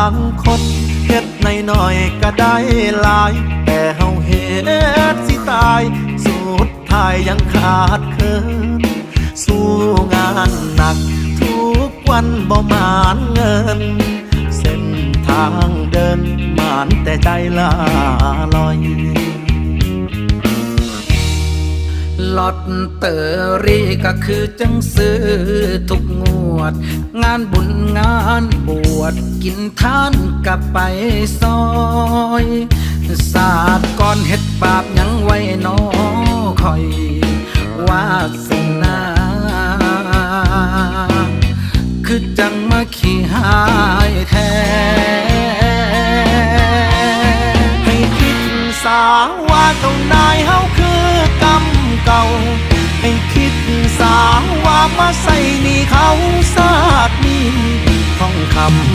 างคนเฮ็ดในน้อยก็ได้หลาย แต่เฮาเฮ็ดสิตาย สุดท้ายยังขาดเคินสู้งานหนัก ทุกวันบ่มานเงิน เส้นทางเดินมานแต่ใจละลอย ลอตเตอรี่ก็คือจังซื้อทุกงวด งานบุญงานบวชกินทานกับไปซอยศาสตร์ก่อนเฮ็ดบาปยังไว้นอคอยวาสนา คือจังมาขี้หายแท ให้คิดสาว่ามาใส่หนี่เขาสาดนี้ทองคำ